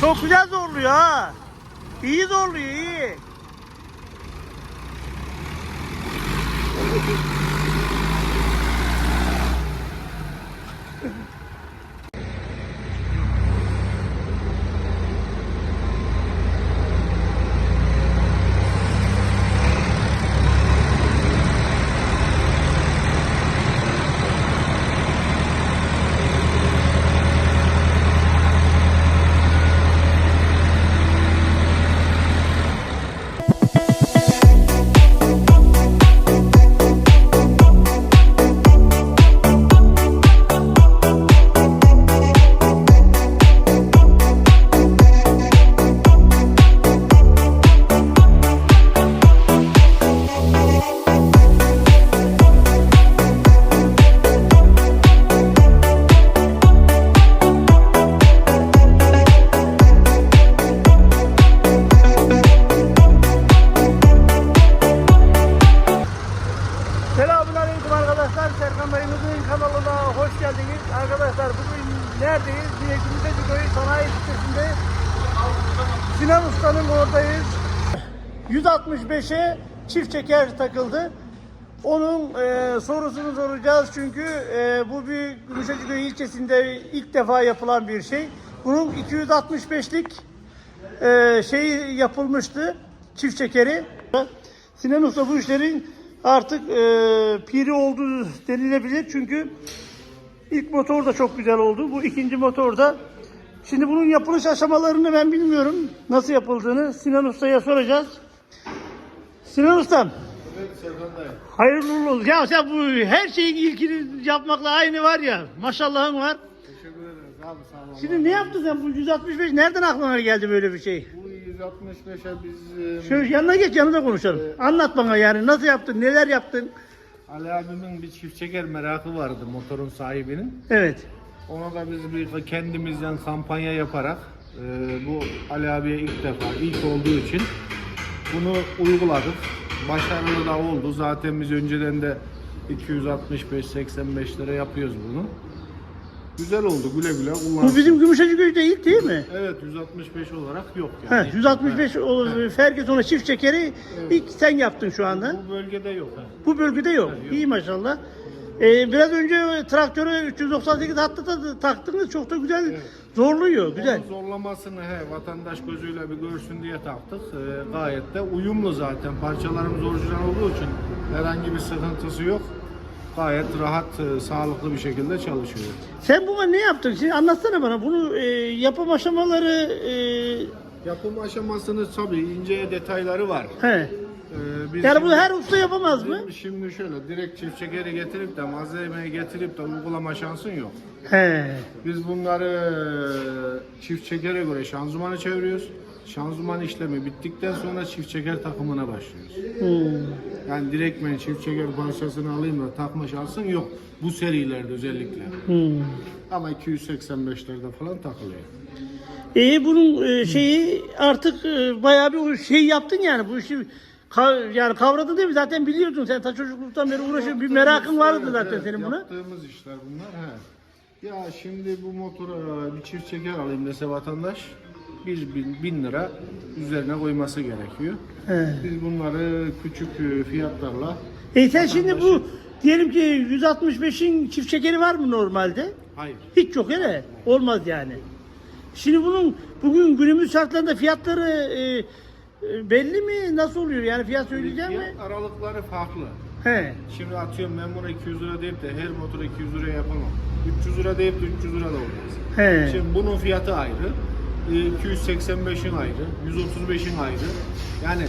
Çok güzel zorluyor ha. İyi zorluyor iyi. 165'e çift çeker takıldı. Onun e, sorusunu soracağız çünkü e, bu bir Gümüşhacıköy ilçesinde ilk defa yapılan bir şey. Bunun 265'lik e, şey yapılmıştı çift çekeri. Sinan Usta bu işlerin artık e, piri oldu denilebilir çünkü ilk motor da çok güzel oldu. Bu ikinci motor da. Şimdi bunun yapılış aşamalarını ben bilmiyorum. Nasıl yapıldığını Sinan Usta'ya soracağız. Sinan Ustam. Hayırlı uğurlu olsun. Ya sen bu her şeyin ilkini yapmakla aynı var ya. Maşallahın var. Teşekkür ederiz abi sağ olun. Şimdi ne yaptın sen bu 165? Nereden aklına geldi böyle bir şey? Bu 165'e biz e, Şöyle yanına geç yanında konuşalım. Anlat bana yani nasıl yaptın, neler yaptın? Ali abimin bir çift çeker merakı vardı motorun sahibinin. Evet. Ona da biz bir kendimizden kampanya yaparak e, bu Ali abiye ilk defa ilk olduğu için bunu uyguladık. Başarılı da oldu. Zaten biz önceden de 265-85 lira yapıyoruz bunu. Güzel oldu güle güle kullandık. Bu bizim Gümüşhacıköy'de ilk değil mi? Evet 165 olarak yok yani. 165 o Ferguson'a çift çekeri ilk sen yaptın şu anda. Bu bölgede yok. Bu bölgede yok. İyi maşallah. Ee, biraz önce traktörü 398 hattı da taktınız. Çok da güzel zorluyor. Güzel. Onun zorlamasını he, vatandaş gözüyle bir görsün diye taktık. Ee, gayet de uyumlu zaten. Parçalarımız orijinal olduğu için herhangi bir sıkıntısı yok. Gayet rahat, e, sağlıklı bir şekilde çalışıyor. Sen buna ne yaptın? Şimdi anlatsana bana. Bunu e, yapım aşamaları e, Yapım aşamasını tabii ince detayları var. he. Ee, biz Yani bunu her usta yapamaz mı? Şimdi şöyle direkt çift çekeri getirip de malzemeyi getirip de uygulama şansın yok. He. Biz bunları çift çekere göre şanzımanı çeviriyoruz. Şanzıman işlemi bittikten sonra çift çeker takımına başlıyoruz. Hmm. Yani direktmen çift çeker parçasını alayım da takma şansın yok. Bu serilerde özellikle. Hmm. Ama 285'lerde falan takılıyor. E bunun şeyi artık e, bayağı bir şey yaptın yani bu işi ka- yani kavradın değil mi? Zaten biliyordun sen ta çocukluktan beri uğraşıyorsun. Bir merakın vardı Evet, zaten evet, senin buna. Yaptığımız işler bunlar. He. Ya şimdi bu motora bir çift çeker alayım dese vatandaş bir bin, bin lira üzerine koyması gerekiyor. He. Biz bunları küçük e, fiyatlarla E sen şimdi bu diyelim ki 165'in çift çekeri var mı normalde? hayır Hiç yok hele. Olmaz yani. Şimdi bunun bugün günümüz şartlarında fiyatları e, e, belli mi? Nasıl oluyor? Yani fiyat söyleyeceğim mi? Fiyat aralıkları farklı. He. Şimdi atıyorum ben buna 200 lira deyip de her motora 200 liraya yapamam. 300 lira deyip de 300 lira da olmaz. He. Şimdi bunun fiyatı ayrı. e, 285'in ayrı, 135'in ayrı. Yani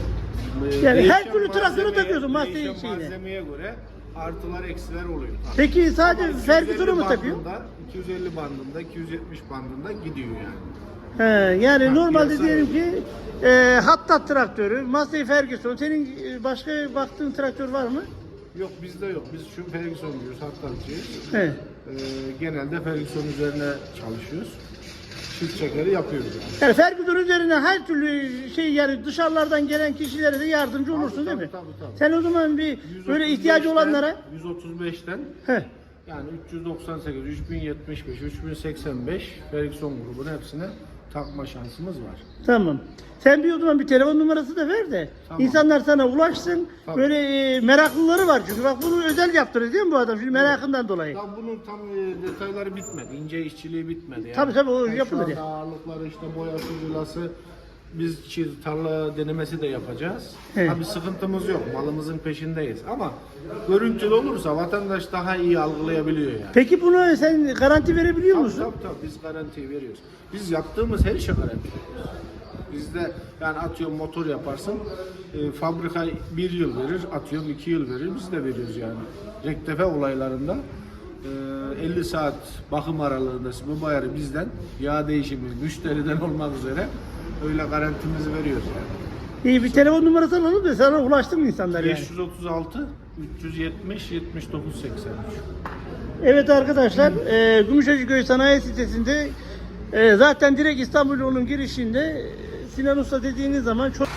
e, Yani her türlü malzemeye- takıyorsun değişen şeyine. malzemeye göre artılar eksiler oluyor. Peki sadece Ama Ferguson'u mu 250 takıyor? bandında, 250 bandında, 270 bandında gidiyor yani. He, yani Ha, normalde diyelim ki e, Hattat traktörü, Massey Ferguson. Senin e, başka baktığın traktör var mı? Yok bizde yok. Biz şu Ferguson diyoruz, hattatçıyız. He. Ee, genelde Ferguson üzerine çalışıyoruz. Çift çekeri yapıyoruz yani. Yani Ferguson üzerine her türlü şey yani dışarılardan gelen kişilere de yardımcı olursun değil mi? tabii, tabii. Sen o zaman bir böyle ihtiyacı 135'ten olanlara 135'ten he, yani 398, 3075, 3085 Ferguson grubun hepsine takma şansımız var. Tamam. Sen bir o zaman bir telefon numarası da ver de Tamam. insanlar sana ulaşsın. Tamam. Böyle e, meraklıları var çünkü bak bunu özel yaptırıyor değil mi bu adam şimdi merakından dolayı. Ya bunun tam e, detayları bitmedi. İnce işçiliği bitmedi. Yani. Tabii, tabii, o Yani yapılır Şu ya. ağırlıkları işte boyası, vilası biz çiz, tarla denemesi de yapacağız. Evet. Tabii sıkıntımız yok. Malımızın peşindeyiz. Ama görüntülü olursa vatandaş daha iyi algılayabiliyor yani. Peki bunu sen garanti verebiliyor Tabii, musun? tabii tabii biz garantiyi veriyoruz. Biz yaptığımız her işe garanti veriyoruz. Bizde yani atıyorum motor yaparsın, e, fabrika bir yıl verir, atıyorum iki yıl verir, biz de veriyoruz yani. Rektefe olaylarında e, 50 saat bakım aralığında bu bayarı bizden, yağ değişimi müşteriden olmak üzere öyle garantimizi veriyoruz yani. İyi bir telefon numarası alalım da sana ulaştı mı insanlar yani? 536 370 79 83. Evet arkadaşlar, e, Gümüşhacıköy Sanayi Sitesi'nde e, zaten direkt İstanbul yolunun girişinde Sinan Usta dediğiniz zaman çok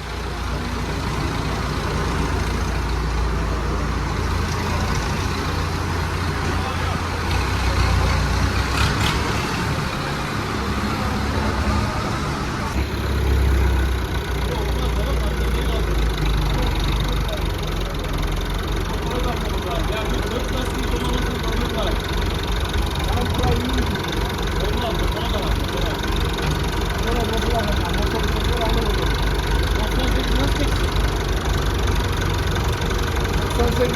Ne oldu?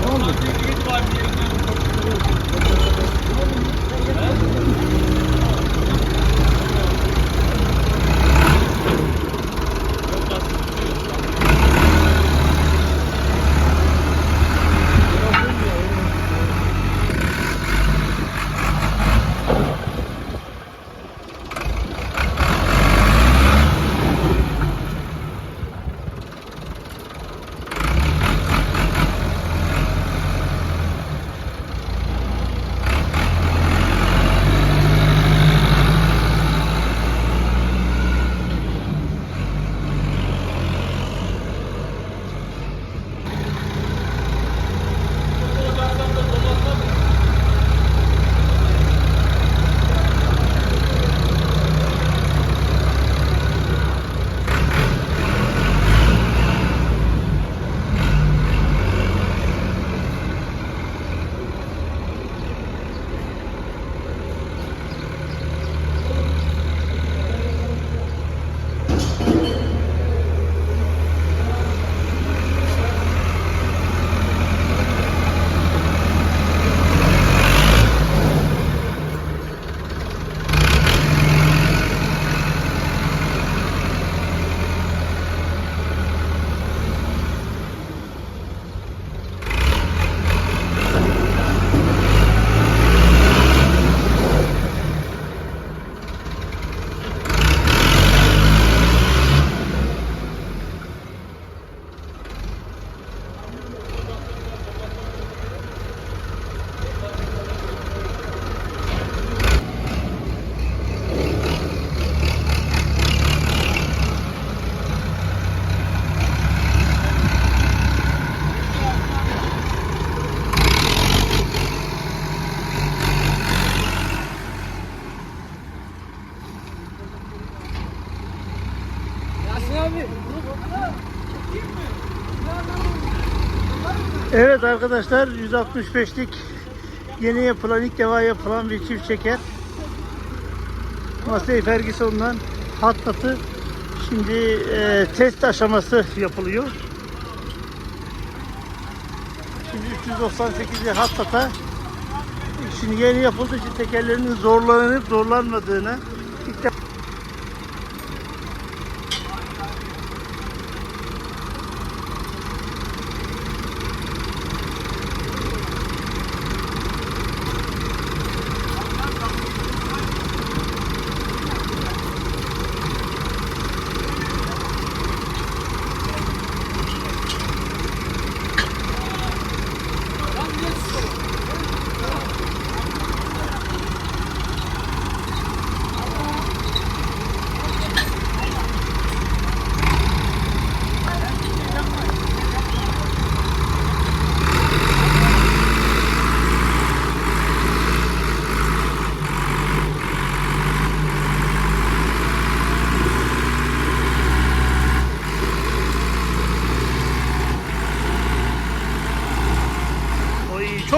Ne oldu? Evet arkadaşlar 165'lik yeni yapılan ilk defa yapılan bir çift çeker. Massey Ferguson'dan hattatı şimdi e, test aşaması yapılıyor. Şimdi 398'li hattata şimdi yeni yapıldığı için tekerlerinin zorlanıp zorlanmadığını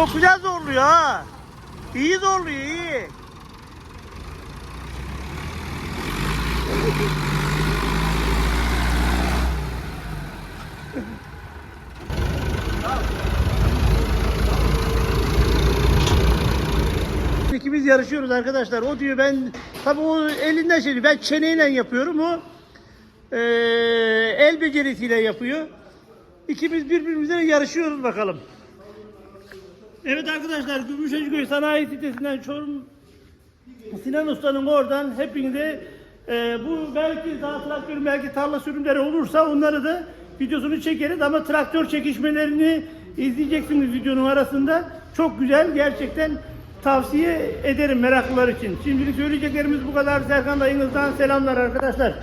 Çok güzel zorluyor ha. İyi zorluyor iyi. İkimiz yarışıyoruz arkadaşlar. O diyor ben tabii o elinden şey. Ben çeneyle yapıyorum o eee, el becerisiyle yapıyor. İkimiz birbirimizle yarışıyoruz bakalım. Evet arkadaşlar Gümüşhacıköy Sanayi Sitesi'nden Çorum Sinan Usta'nın oradan hepinize e, bu belki daha traktör belki tarla sürümleri olursa onları da videosunu çekeriz ama traktör çekişmelerini izleyeceksiniz videonun arasında. Çok güzel gerçekten tavsiye ederim meraklılar için. Şimdilik söyleyeceklerimiz bu kadar. Serkan dayınızdan selamlar arkadaşlar.